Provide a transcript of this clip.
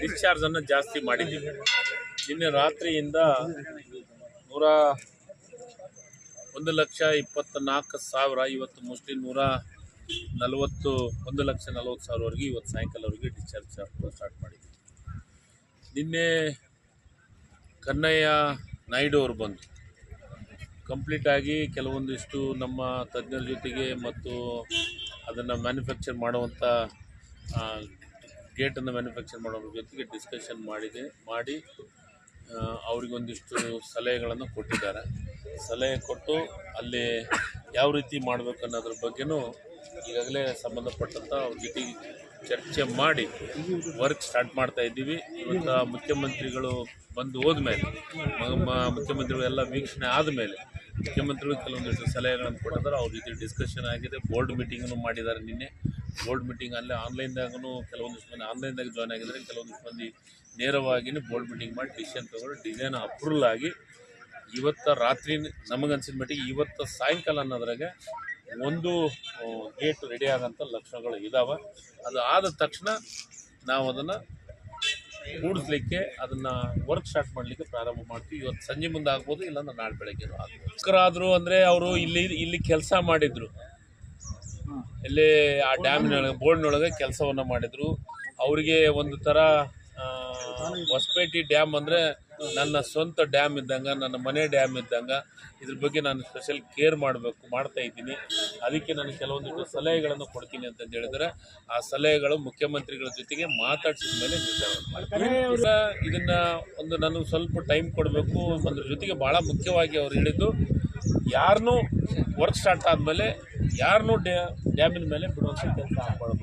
ಡಿಸ್ಚಾರ್ಜನ್ನು ಜಾಸ್ತಿ ಮಾಡಿದ್ದೀವಿ. ನಿನ್ನೆ ರಾತ್ರಿಯಿಂದ ನೂರ ಒಂದು ಲಕ್ಷ ಇಪ್ಪತ್ತ ನಾಲ್ಕು ಸಾವಿರ, ಇವತ್ತು ಮೋಸ್ಟ್ಲಿ ನೂರ ನಲವತ್ತು, ಒಂದು ಲಕ್ಷ ನಲವತ್ತು ಸಾವಿರವರೆಗೆ ಇವತ್ತು ಸಾಯಂಕಾಲವರೆಗೆ ಡಿಸ್ಚಾರ್ಜ್ ಸ್ಟಾರ್ಟ್ ಮಾಡಿದ್ವಿ ನಿನ್ನೆ ಕನ್ನಯ್ಯ ನಾಯ್ಡು ಅವರು ಬಂದು ಕಂಪ್ಲೀಟಾಗಿ ಕೆಲವೊಂದಿಷ್ಟು ನಮ್ಮ ತಜ್ಞರ ಜೊತೆಗೆ ಮತ್ತು ಅದನ್ನು ಮ್ಯಾನುಫ್ಯಾಕ್ಚರ್ ಮಾಡುವಂಥ ಗೇಟನ್ನು ಮ್ಯಾನುಫ್ಯಾಕ್ಚರ್ ಮಾಡೋದ್ರ ಜೊತೆಗೆ ಡಿಸ್ಕಷನ್ ಮಾಡಿದೆ, ಮಾಡಿ ಅವರಿಗೊಂದಿಷ್ಟು ಸಲಹೆಗಳನ್ನು ಕೊಟ್ಟಿದ್ದಾರೆ. ಸಲಹೆ ಕೊಟ್ಟು ಅಲ್ಲಿ ಯಾವ ರೀತಿ ಮಾಡಬೇಕು ಅನ್ನೋದ್ರ ಬಗ್ಗೆನೂ ಈಗಾಗಲೇ ಸಂಬಂಧಪಟ್ಟಂಥ ಅವ್ರ ಜೊತೆಗೆ ಚರ್ಚೆ ಮಾಡಿ ವರ್ಕ್ ಸ್ಟಾರ್ಟ್ ಮಾಡ್ತಾ ಇದ್ದೀವಿ. ಇವತ್ತು ಮುಖ್ಯಮಂತ್ರಿಗಳು ಬಂದು ಹೋದ್ಮೇಲೆ ಮುಖ್ಯಮಂತ್ರಿಗಳೆಲ್ಲ ವೀಕ್ಷಣೆ ಆದಮೇಲೆ ಮುಖ್ಯಮಂತ್ರಿಗಳು ಕೆಲವೊಂದಿಷ್ಟು ಸಲಹೆಗಳನ್ನು ಕೊಟ್ಟಿದ್ದಾರೆ. ಅವ್ರ ಜೊತೆ ಡಿಸ್ಕಷನ್ ಆಗಿದೆ. ಬೋರ್ಡ್ ಮೀಟಿಂಗನ್ನು ಮಾಡಿದ್ದಾರೆ ನಿನ್ನೆ. ಬೋರ್ಡ್ ಮೀಟಿಂಗ್ ಅಲ್ಲೇ ಆನ್ಲೈನ್ದಾಗೂ ಕೆಲವೊಂದಿಷ್ಟು ಮಂದಿ ಆನ್ಲೈನ್ದಾಗ ಜಾಯ್ನ್ ಆಗಿದ್ದಾರೆ. ಕೆಲವೊಂದಿಷ್ಟು ಮಂದಿ ನೇರವಾಗಿಯೇ ಬೋರ್ಡ್ ಮೀಟಿಂಗ್ ಮಾಡಿ ಡಿಸಿಷನ್ ತಗೊಂಡು ಡಿಸೈನ್ ಅಪ್ರೂವಲ್ ಆಗಿ ಇವತ್ತು ರಾತ್ರಿ ನಮಗನ್ಸಿದ ಮಟ್ಟಿಗೆ ಇವತ್ತು ಸಾಯಂಕಾಲ ಅನ್ನೋದ್ರಾಗೆ ಒಂದು ಗೇಟ್ ರೆಡಿ ಆಗೋಂಥ ಲಕ್ಷಣಗಳು ಇದ್ದಾವೆ ಅದು ಆದ ತಕ್ಷಣ ನಾವು ಅದನ್ನು ಕೂಡಿಸ್ಲಿಕ್ಕೆ ಅದನ್ನು ವರ್ಕ್ ಸ್ಟಾರ್ಟ್ ಮಾಡಲಿಕ್ಕೆ ಪ್ರಾರಂಭ ಮಾಡ್ತೀವಿ. ಇವತ್ತು ಸಂಜೆ ಮುಂದೆ ಆಗ್ಬೋದು, ಇಲ್ಲಾಂದ್ರೆ ನಾಳೆ ಬೆಳಗ್ಗೆ ಆಗ್ಬೋದು. ಆದರು ಅಂದರೆ ಅವರು ಇಲ್ಲಿ ಇಲ್ಲಿ ಕೆಲಸ ಮಾಡಿದರು. ಇಲ್ಲಿ ಆ ಡ್ಯಾಮ್ನೊಳಗೆ ಬೋರ್ಡ್ನೊಳಗೆ ಕೆಲಸವನ್ನು ಮಾಡಿದರು. ಅವರಿಗೆ ಒಂದು ಥರ ಹೊಸಪೇಟೆ ಡ್ಯಾಮ್ ಅಂದರೆ ನನ್ನ ಸ್ವಂತ ಡ್ಯಾಮ್ ಇದ್ದಂಗೆ, ನನ್ನ ಮನೆ ಡ್ಯಾಮ್ ಇದ್ದಂಗೆ, ಇದ್ರ ಬಗ್ಗೆ ನಾನು ಸ್ಪೆಷಲ್ ಕೇರ್ ಮಾಡಬೇಕು, ಮಾಡ್ತಾ ಇದ್ದೀನಿ. ಅದಕ್ಕೆ ನಾನು ಕೆಲವೊಂದಿಷ್ಟು ಸಲಹೆಗಳನ್ನು ಕೊಡ್ತೀನಿ ಅಂತಂದು ಹೇಳಿದ್ರೆ, ಆ ಸಲಹೆಗಳು ಮುಖ್ಯಮಂತ್ರಿಗಳ ಜೊತೆಗೆ ಮಾತಾಡಿಸಿದ ಮೇಲೆ ನಿರ್ಧಾರ ಇದನ್ನ ಇದನ್ನು ಒಂದು ನನಗೆ ಸ್ವಲ್ಪ ಟೈಮ್ ಕೊಡಬೇಕು, ಅದ್ರ ಜೊತೆಗೆ ಭಾಳ ಮುಖ್ಯವಾಗಿ ಅವ್ರು ಹೇಳಿದ್ದು ಯಾರನ್ನೂ ವರ್ಕ್ ಸ್ಟಾರ್ಟ್ ಆದಮೇಲೆ ಯಾರನ್ನೂ ಡ್ಯಾ, ಡ್ಯಾಮಿನ ಮೇಲೆ ಬಿಡುವಂಥ ಕೆಲಸ ಆಗಬಾರ್ದು.